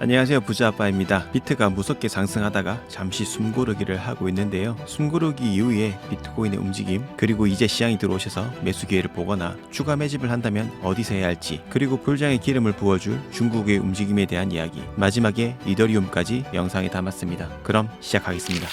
안녕하세요 부자아빠입니다. 비트가 무섭게 상승하다가 잠시 숨고르기를 하고 있는데요. 숨고르기 이후에 비트코인의 움직임 그리고 이제 시장이 들어오셔서 매수 기회를 보거나 추가 매집을 한다면 어디서 해야 할지 그리고 불장의 기름을 부어줄 중국의 움직임에 대한 이야기 마지막에 이더리움까지 영상에 담았습니다. 그럼 시작하겠습니다.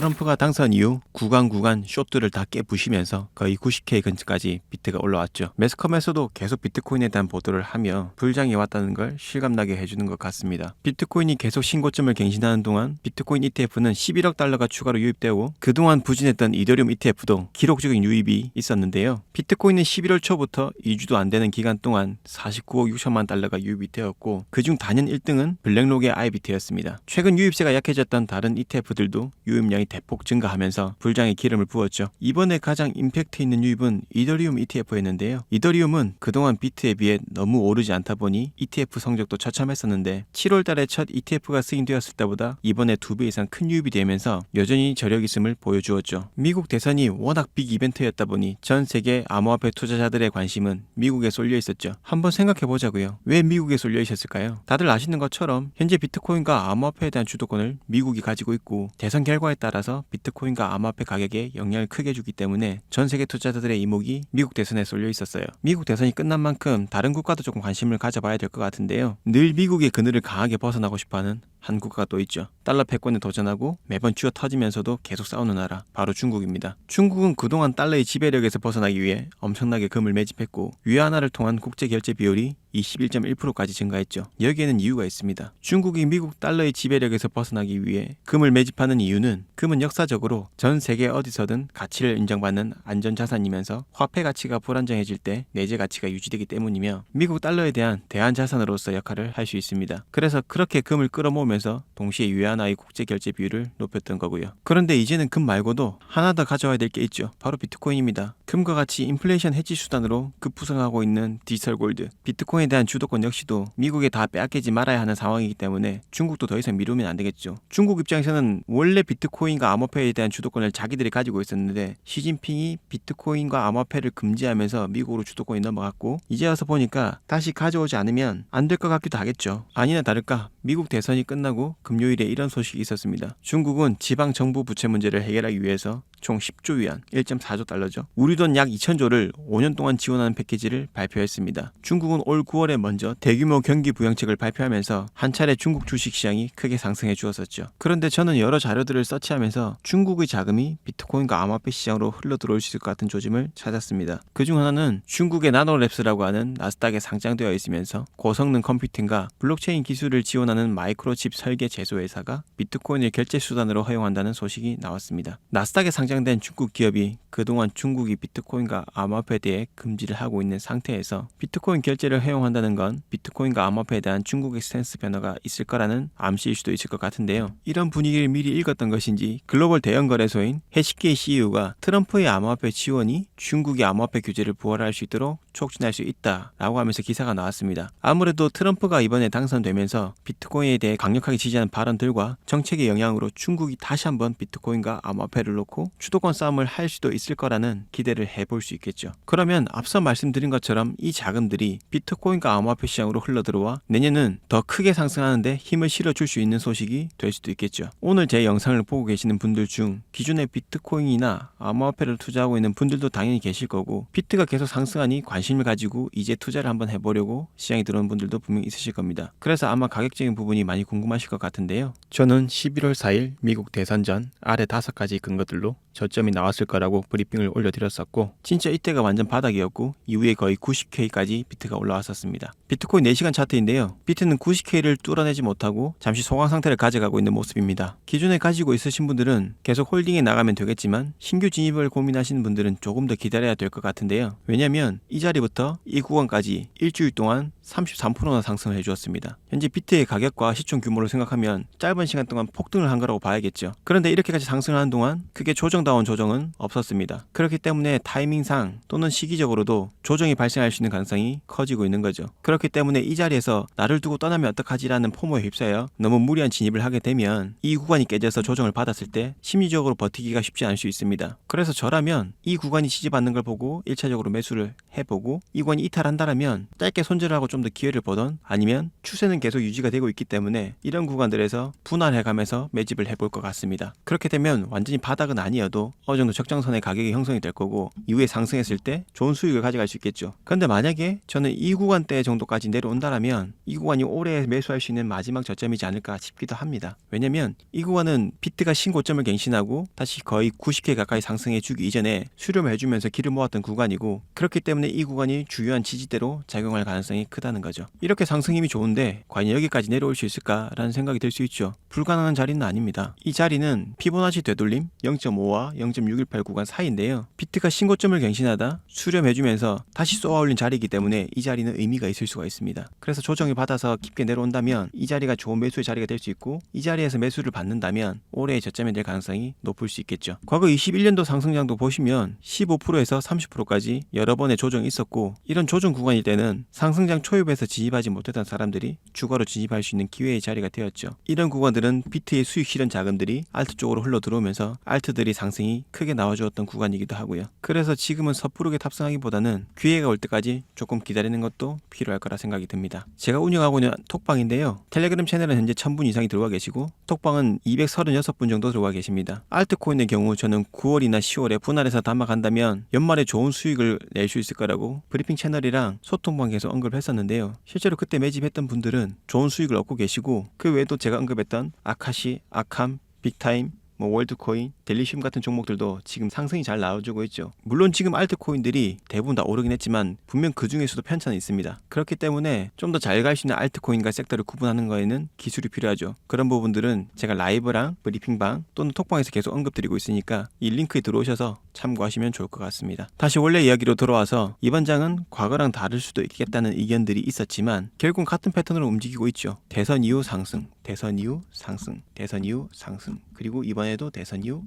트럼프가 당선 이후 구간 구간 숏들을 다 깨부시면서 거의 90K 근처까지 비트가 올라왔죠. 매스컴에서도 계속 비트코인에 대한 보도를 하며 불장이 왔다는 걸 실감나게 해주는 것 같습니다. 비트코인이 계속 신고점을 갱신하는 동안 비트코인 ETF는 11억 달러가 추가로 유입되고 그동안 부진했던 이더리움 ETF도 기록적인 유입이 있었는데요. 비트코인은 11월 초부터 2주도 안 되는 기간 동안 49억 6천만 달러가 유입이 되었고 그중 단연 1등은 블랙록의 아이비트였습니다. 최근 유입세가 약해졌던 다른 ETF들도 유입량이 대폭 증가하면서 불장의 기름을 부었죠. 이번에 가장 임팩트 있는 유입은 이더리움 ETF였는데요. 이더리움은 그동안 비트에 비해 너무 오르지 않다 보니 ETF 성적도 처참했었는데 7월 달에 첫 ETF가 승인되었을 때보다 이번에 두배 이상 큰 유입이 되면서 여전히 저력 있음을 보여주었죠. 미국 대선이 워낙 빅 이벤트였다 보니 전 세계 암호화폐 투자자들의 관심은 미국에 쏠려 있었죠. 한번 생각해 보자고요. 왜 미국에 쏠려 있었을까요? 다들 아시는 것처럼 현재 비트코인과 암호화폐에 대한 주도권을 미국이 가지고 있고 대선 결과에 따라 서 비트코인과 암호화폐 가격에 영향을 크게 주기 때문에 전 세계 투자자들의 이목이 미국 대선에 쏠려 있었어요. 미국 대선이 끝난 만큼 다른 국가도 조금 관심을 가져봐야 될 것 같은데요. 늘 미국의 그늘을 강하게 벗어나고 싶어하는 한 국가가 또 있죠. 달러 패권에 도전하고 매번 쥐어 터지면서도 계속 싸우는 나라 바로 중국입니다. 중국은 그동안 달러의 지배력에서 벗어나기 위해 엄청나게 금을 매집했고 위안화를 통한 국제 결제 비율이 21.1%까지 증가했죠. 여기에는 이유가 있습니다. 중국이 미국 달러의 지배력에서 벗어나기 위해 금을 매집하는 이유는 금은 역사적으로 전 세계 어디서든 가치를 인정받는 안전 자산이면서 화폐 가치가 불안정해질 때 내재 가치가 유지되기 때문이며 미국 달러에 대한 대안 자산으로서 역할을 할 수 있습니다. 그래서 그렇게 금을 끌어모으면 서 동시에 위안화의 국제 결제 비율을 높였던 거고요. 그런데 이제는 금 말고도 하나 더 가져와야 될 게 있죠. 바로 비트코인입니다. 금과 같이 인플레이션 해지 수단으로 급부상하고 있는 디지털 골드, 비트코인에 대한 주도권 역시도 미국에 다 빼앗기지 말아야 하는 상황이기 때문에 중국도 더 이상 미루면 안 되겠죠. 중국 입장에서는 원래 비트코인과 암호화폐에 대한 주도권을 자기들이 가지고 있었는데 시진핑이 비트코인과 암호화폐를 금지하면서 미국으로 주도권이 넘어갔고 이제 와서 보니까 다시 가져오지 않으면 안 될 것 같기도 하겠죠. 아니나 다를까 미국 대선이 끝 나고 금요일에 이런 소식이 있었습니다. 중국은 지방 정부 부채 문제를 해결하기 위해서 총 10조 위안, 1.4조 달러죠. 우리 돈 약 2천조를 5년 동안 지원하는 패키지를 발표했습니다. 중국은 올 9월에 먼저 대규모 경기 부양책을 발표하면서 한 차례 중국 주식 시장이 크게 상승해 주었었죠. 그런데 저는 여러 자료들을 서치하면서 중국의 자금이 비트코인과 암호화폐 시장으로 흘러 들어올 수 있을 것 같은 조짐을 찾았습니다. 그중 하나는 중국의 나노랩스라고 하는 나스닥에 상장되어 있으면서 고성능 컴퓨팅과 블록체인 기술을 지원하는 마이크로칩 설계 제조 회사가 비트코인을 결제 수단으로 허용한다는 소식이 나왔습니다. 나스닥에 상장 된 중국 기업이 그동안 중국이 비트코인과 암호화폐에 대해 금지를 하고 있는 상태에서 비트코인 결제를 허용한다는 건 비트코인과 암호화폐에 대한 중국의 스탠스 변화가 있을 거라는 암시일 수도 있을 것 같은데요. 이런 분위기를 미리 읽었던 것인지 글로벌 대형 거래소인 해시케이 CEO가 트럼프의 암호화폐 지원이 중국의 암호화폐 규제를 부활할 수 있도록 촉진할 수 있다라고 하면서 기사가 나왔습니다. 아무래도 트럼프가 이번에 당선되면서 비트코인에 대해 강력하게 지지하는 발언들과 정책의 영향으로 중국이 다시 한번 비트코인과 암호화폐를 놓고 주도권 싸움을 할 수도 있을 거라는 기대를 해볼 수 있겠죠. 그러면 앞서 말씀드린 것처럼 이 자금들이 비트코인과 암호화폐 시장으로 흘러들어와 내년은 더 크게 상승하는데 힘을 실어줄 수 있는 소식이 될 수도 있겠죠. 오늘 제 영상을 보고 계시는 분들 중 기존에 비트코인이나 암호화폐를 투자하고 있는 분들도 당연히 계실 거고 비트가 계속 상승하니 관심을 가지고 이제 투자를 한번 해보려고 시장에 들어온 분들도 분명히 있으실 겁니다. 그래서 아마 가격적인 부분이 많이 궁금하실 것 같은데요. 저는 11월 4일 미국 대선 전 아래 다섯 가지 근거들로 저점이 나왔을 거라고 브리핑을 올려드렸었고 진짜 이때가 완전 바닥이었고 이후에 거의 90K까지 비트가 올라왔었습니다. 비트코인 4시간 차트인데요. 비트는 90K를 뚫어내지 못하고 잠시 소강 상태를 가져가고 있는 모습입니다. 기존에 가지고 있으신 분들은 계속 홀딩에 나가면 되겠지만 신규 진입을 고민하시는 분들은 조금 더 기다려야 될 것 같은데요. 왜냐면 이 자리부터 이 구간까지 일주일 동안 33%나 상승을 해주었습니다. 현재 비트의 가격과 시총 규모를 생각하면 짧은 시간 동안 폭등을 한 거라고 봐야겠죠. 그런데 이렇게까지 상승을 하는 동안 크게 조정 조정다운 조정은 없었습니다. 그렇기 때문에 타이밍상 또는 시기적으로도 조정이 발생할 수 있는 가능성이 커지고 있는 거죠. 그렇기 때문에 이 자리에서 나를 두고 떠나면 어떡하지라는 포모에 휩싸여 너무 무리한 진입을 하게 되면 이 구간이 깨져서 조정을 받았을 때 심리적으로 버티기가 쉽지 않을 수 있습니다. 그래서 저라면 이 구간이 지지받는 걸 보고 1차적으로 매수를 해보고 이 구간이 이탈한다라면 짧게 손절을 하고 좀 더 기회를 보던 아니면 추세는 계속 유지가 되고 있기 때문에 이런 구간들에서 분할해가면서 매집을 해볼 것 같습니다. 그렇게 되면 완전히 바닥은 아니어도 어느 정도 적정선의 가격이 형성이 될 거고 이후에 상승했을 때 좋은 수익을 가져갈 수 있겠죠. 그런데 만약에 저는 이 구간대 정도까지 내려온다라면 이 구간이 올해 매수할 수 있는 마지막 저점이지 않을까 싶기도 합니다. 왜냐면 이 구간은 비트가 신고점을 갱신하고 다시 거의 90K 가까이 상승해 주기 이전에 수렴을 해주면서 길을 모았던 구간이고 그렇기 때문에 이 구간이 주요한 지지대로 작용할 가능성이 크다는 거죠. 이렇게 상승 힘이 좋은데 과연 여기까지 내려올 수 있을까라는 생각이 들 수 있죠. 불가능한 자리는 아닙니다. 이 자리는 피보나치 되돌림 0.5와 0.618 구간 사이인데요. 비트가 신고점을 갱신하다 수렴해주면서 다시 쏘아올린 자리이기 때문에 이 자리는 의미가 있을 수가 있습니다. 그래서 조정이 받아서 깊게 내려온다면 이 자리가 좋은 매수의 자리가 될 수 있고 이 자리에서 매수를 받는다면 올해의 저점이 될 가능성이 높을 수 있겠죠. 과거 21년도 상승장도 보시면 15%에서 30%까지 여러 번의 조정이 있었고 이런 조정 구간일 때는 상승장 초입에서 진입하지 못했던 사람들이 추가로 진입할 수 있는 기회의 자리가 되었죠. 이런 구간들은 비트의 수익 실현 자금들이 알트 쪽으로 흘러 들어오면서 알트들이 상 승이 크게 나와주었던 구간이기도 하고요. 그래서 지금은 섣부르게 탑승하기보다는 기회가 올 때까지 조금 기다리는 것도 필요할 거라 생각이 듭니다. 제가 운영하고 있는 톡방인데요. 텔레그램 채널은 현재 1000분 이상이 들어와 계시고 톡방은 236분 정도 들어와 계십니다. 알트코인의 경우 저는 9월이나 10월에 분할해서 담아간다면 연말에 좋은 수익을 낼 수 있을 거라고 브리핑 채널이랑 소통방 계속 언급했었는데요. 실제로 그때 매집했던 분들은 좋은 수익을 얻고 계시고 그 외에도 제가 언급했던 아카시, 아캄, 빅타임, 뭐 월드코인, 델리슘 같은 종목들도 지금 상승이 잘 나와주고 있죠. 물론 지금 알트코인들이 대부분 다 오르긴 했지만 분명 그 중에서도 편차는 있습니다. 그렇기 때문에 좀 더 잘 갈 수 있는 알트코인과 섹터를 구분하는 거에는 기술이 필요하죠. 그런 부분들은 제가 라이브랑 브리핑방 또는 톡방에서 계속 언급드리고 있으니까 이 링크에 들어오셔서 참고하시면 좋을 것 같습니다. 다시 원래 이야기로 돌아와서 이번 장은 과거랑 다를 수도 있겠다는 의견들이 있었지만 결국 같은 패턴으로 움직이고 있죠. 대선 이후 상승, 대선 이후 상승, 대선 이후 상승, 그리고 이번에도 대선 이후.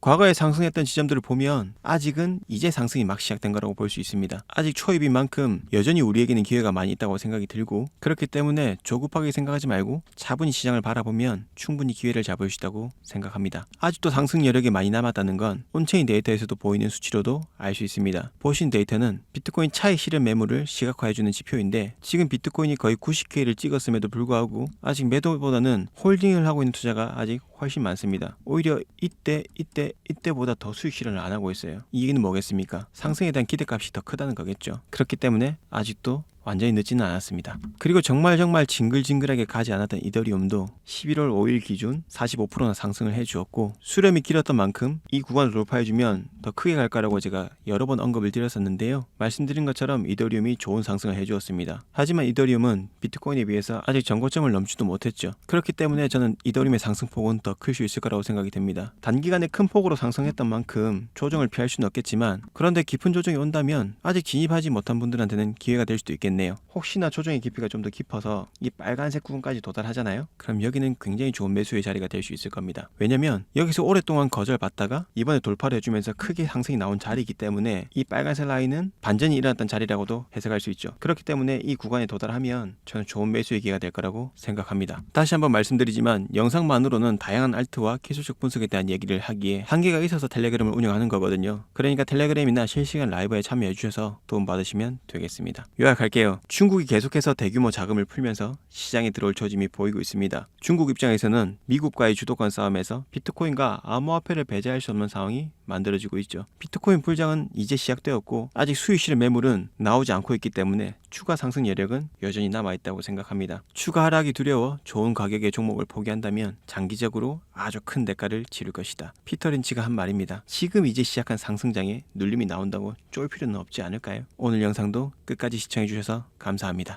과거에 상승했던 지점들을 보면 아직은 이제 상승이 막 시작된 거라고 볼 수 있습니다. 아직 초입인 만큼 여전히 우리에게는 기회가 많이 있다고 생각이 들고 그렇기 때문에 조급하게 생각하지 말고 차분히 시장을 바라보면 충분히 기회를 잡을 수 있다고 생각합니다. 아직도 상승 여력이 많이 남았다는 건 온체인 데이터에서도 보이는 수치로도 알 수 있습니다. 보신 데이터는 비트코인 차익 실현 매물을 시각화해주는 지표인데 지금 비트코인이 거의 90K를 찍었음에도 불구하고 아직 매도보다는 홀딩을 하고 있는 투자가 아직 훨씬 많습니다. 오히려 이때, 이때, 이때보다 더 수익 실현을 안 하고 있어요. 이 얘기는 뭐겠습니까? 상승에 대한 기대값이 더 크다는 거겠죠. 그렇기 때문에 아직도 완전히 늦지는 않았습니다. 그리고 정말 정말 징글징글하게 가지 않았던 이더리움도 11월 5일 기준 45%나 상승을 해주었고 수렴이 길었던 만큼 이 구간을 돌파해주면 더 크게 갈 거라고 제가 여러 번 언급을 드렸었는데요. 말씀드린 것처럼 이더리움이 좋은 상승을 해주었습니다. 하지만 이더리움은 비트코인에 비해서 아직 전고점을 넘지도 못했죠. 그렇기 때문에 저는 이더리움의 상승폭은 더 클 수 있을 거라고 생각이 됩니다. 단기간에 큰 폭으로 상승했던 만큼 조정을 피할 수는 없겠지만 그런데 깊은 조정이 온다면 아직 진입하지 못한 분들한테는 기회가 될 수도 있겠네요. 혹시나 조정의 깊이가 좀 더 깊어서 이 빨간색 구간까지 도달하잖아요. 그럼 여기는 굉장히 좋은 매수의 자리가 될 수 있을 겁니다. 왜냐면 여기서 오랫동안 거절받다가 이번에 돌파를 해주면서 크게 상승이 나온 자리이기 때문에 이 빨간색 라인은 반전이 일어났던 자리라고도 해석할 수 있죠. 그렇기 때문에 이 구간에 도달하면 저는 좋은 매수의 기회가 될 거라고 생각합니다. 다시 한번 말씀드리지만 영상만으로는 다양한 알트와 기술적 분석에 대한 얘기를 하기에 한계가 있어서 텔레그램을 운영하는 거거든요. 그러니까 텔레그램이나 실시간 라이브에 참여해 주셔서 도움 받으시면 되겠습니다. 요약할게요. 중국이 계속해서 대규모 자금을 풀면서 시장에 들어올 조짐이 보이고 있습니다. 중국 입장에서는 미국과의 주도권 싸움에서 비트코인과 암호화폐를 배제할 수 없는 상황이 만들어지고 있죠. 비트코인 불장은 이제 시작되었고 아직 수익 실현 매물은 나오지 않고 있기 때문에 추가 상승 여력은 여전히 남아 있다고 생각합니다. 추가 하락이 두려워 좋은 가격의 종목을 포기한다면 장기적으로 아주 큰 대가를 치를 것이다. 피터 린치가 한 말입니다. 지금 이제 시작한 상승장에 눌림이 나온다고 쫄 필요는 없지 않을까요? 오늘 영상도 끝까지 시청해 주셔서 감사합니다.